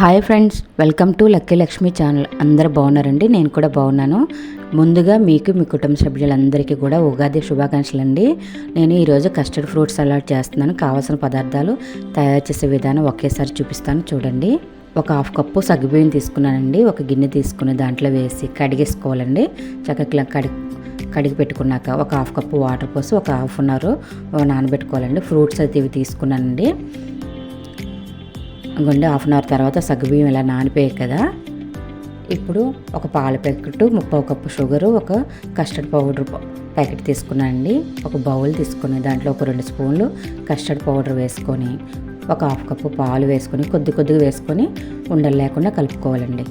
Hi friends welcome to lucky Lakshmi channel. అందరు బాగున్నారండి? నేను కూడా బాగున్నాను. ముందుగా మీకు మీ కుటుంబ సభ్యులందరికీ కూడా ఉగాది శుభాకాంక్షలు అండి నేను ఈరోజు కస్టర్డ్ ఫ్రూట్ సలాడ్ చేస్తున్నాను. కావాల్సిన పదార్థాలు తయారు చేసే విధానం ఒకేసారి చూపిస్తాను. చూడండి. ఒక హాఫ్ కప్పు సగ్గుబియ్యం తీసుకున్నానండి. ఒక గిన్నె తీసుకుని దాంట్లో వేసి కడిగేసుకోవాలండి. చక్కగా కడి కడిగి పెట్టుకున్నాక ఒక హాఫ్ కప్పు వాటర్ పోసి ఒక హాఫ్ అన్ అవర్ నానబెట్టుకోవాలండి. ఫ్రూట్స్ అయితే ఇవి తీసుకున్నానండి. గుండె హాఫ్ అన్ అవర్ తర్వాత సగ్గుబియ్యం ఇలా నానిపోయాయి కదా. ఇప్పుడు ఒక పాల ప్యాకెట్ ముప్పై కప్పు షుగరు ఒక కస్టర్డ్ పౌడర్ ప్యాకెట్ తీసుకున్నానండి. ఒక బౌల్ తీసుకుని దాంట్లో ఒక రెండు స్పూన్లు కస్టర్డ్ పౌడర్ వేసుకొని ఒక హాఫ్ కప్పు పాలు వేసుకొని కొద్ది కొద్దిగా వేసుకొని ఉండలు లేకుండా కలుపుకోవాలండి.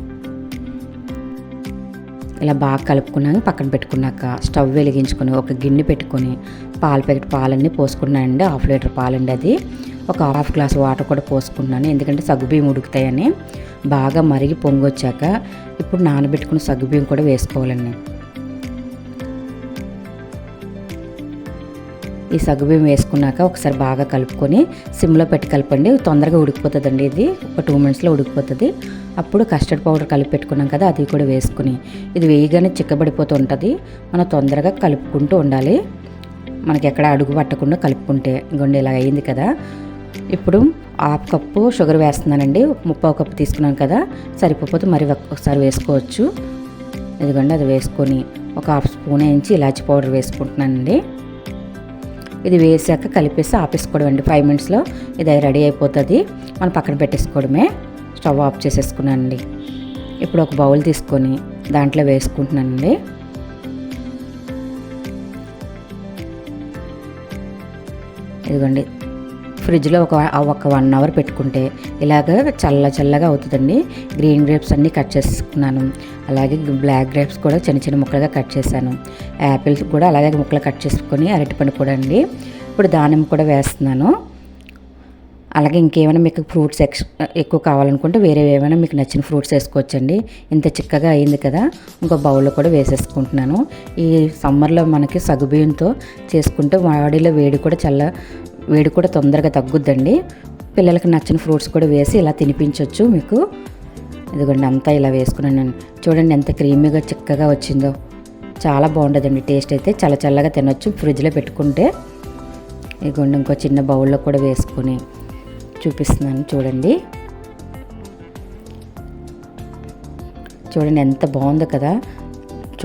ఇలా బాగా కలుపుకున్నాక పక్కన పెట్టుకున్నాక స్టవ్ వెలిగించుకొని ఒక గిన్నె పెట్టుకొని పాల ప్యాకెట్ పాలన్నీ పోసుకున్నానండి. హాఫ్ లీటర్ పాలండి అది. ఒక హాఫ్ గ్లాస్ వాటర్ కూడా పోసుకున్నాను. ఎందుకంటే సగ్గుబియ్యం ఉడుకుతాయని. బాగా మరిగి పొంగొచ్చాక ఇప్పుడు నానబెట్టుకున్న సగ్గుబియ్యం కూడా వేసుకోవాలండి. ఈ సగ్గుబియ్యం వేసుకున్నాక ఒకసారి బాగా కలుపుకొని సిమ్లో పెట్టి కలపండి. తొందరగా ఉడికిపోతుందండి ఇది. ఒక టూ మినిట్స్లో ఉడికిపోతుంది. అప్పుడు కస్టర్డ్ పౌడర్ కలిపి పెట్టుకున్నాం కదా అది కూడా వేసుకుని. ఇది వేయగానే చిక్కబడిపోతూ ఉంటుంది. మనం తొందరగా కలుపుకుంటూ ఉండాలి. మనకి ఎక్కడ అడుగు పట్టకుండా కలుపుకుంటే ఇంకొండి ఇలా అయింది కదా. ఇప్పుడు హాఫ్ కప్పు షుగర్ వేస్తున్నానండి. ముప్పావు కప్పు తీసుకున్నాను కదా సరిపోతే మరి ఒకసారి వేసుకోవచ్చు. ఇదిగోండి అది వేసుకొని ఒక హాఫ్ స్పూన్ వేయించి ఇలాచి పౌడర్ వేసుకుంటున్నానండి. ఇది వేసాక కలిపేసి ఆపేసుకోవడం అండి ఫైవ్ మినిట్స్లో ఇది రెడీ అయిపోతుంది. మనం పక్కన పెట్టేసుకోవడమే. Stove off చేసేసుకున్నానండి. ఇప్పుడు ఒక బౌల్ తీసుకొని దాంట్లో వేసుకుంటున్నానండి. ఇదిగోండి ఫ్రిడ్జ్లో ఒక ఒక వన్ అవర్ పెట్టుకుంటే ఇలాగ చల్ల చల్లగా అవుతుందండి. గ్రీన్ గ్రేప్స్ అన్నీ కట్ చేసుకున్నాను. అలాగే బ్లాక్ గ్రేప్స్ కూడా చిన్న చిన్న ముక్కలుగా కట్ చేశాను. యాపిల్స్ కూడా అలాగే ముక్కలు కట్ చేసుకొని అరటిపండు కూడా అండి. ఇప్పుడు దానిమ్మ కూడా వేస్తున్నాను. అలాగే ఇంకేమైనా మీకు ఫ్రూట్స్ ఎక్స్ ఎక్కువ కావాలనుకుంటే వేరే ఏమైనా మీకు నచ్చిన ఫ్రూట్స్ వేసుకోవచ్చండి. ఇంత చిక్కగా అయింది కదా ఇంకో బౌల్లో కూడా వేసేసుకుంటున్నాను. ఈ సమ్మర్లో మనకి సగుబియ్యంతో చేసుకుంటే వాడిలో వేడి కూడా చల్ల వేడి కూడా తొందరగా తగ్గుద్దండి. పిల్లలకి నచ్చిన ఫ్రూట్స్ కూడా వేసి ఇలా తినిపించవచ్చు మీకు. ఇదిగోండి అంతా ఇలా వేసుకున్నాను చూడండి ఎంత క్రీమీగా చిక్కగా వచ్చిందో. చాలా బాగుంటుందండి టేస్ట్ అయితే. చాలా చల్లగా తినొచ్చు ఫ్రిడ్జ్లో పెట్టుకుంటే. ఇదిగోండి ఇంకో చిన్న బౌల్లో కూడా వేసుకొని చూపిస్తున్నాను చూడండి. చూడండి ఎంత బాగుందో కదా.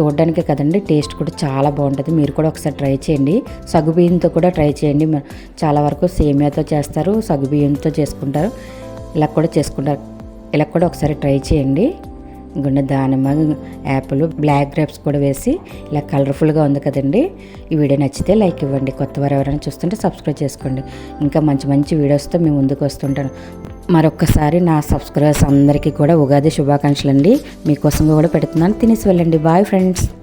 చూడడానికి కదండి టేస్ట్ కూడా చాలా బాగుంటుంది. మీరు కూడా ఒకసారి ట్రై చేయండి. సగుబియ్యంతో కూడా ట్రై చేయండి. చాలా వరకు సేమియాతో చేస్తారు సగుబియ్యంతో చేసుకుంటారు. ఇలా కూడా చేసుకుంటారు. ఇలా కూడా ఒకసారి ట్రై చేయండి. గుండె దానిమ్మ యాపిల్ బ్లాక్ గ్రేప్స్ కూడా వేసి ఇలా కలర్ఫుల్గా ఉంది కదండి. ఈ వీడియో నచ్చితే లైక్ ఇవ్వండి. కొత్త వారు ఎవరైనా చూస్తుంటే సబ్స్క్రైబ్ చేసుకోండి. ఇంకా మంచి మంచి వీడియోస్తో మేము ముందుకు వస్తుంటాను. మరొక్కసారి నా సబ్స్క్రైబర్స్ అందరికీ కూడా ఉగాది శుభాకాంక్షలు అండి మీకోసం కూడా పెడుతున్నాను. తినేసి వెళ్ళండి. Bye friends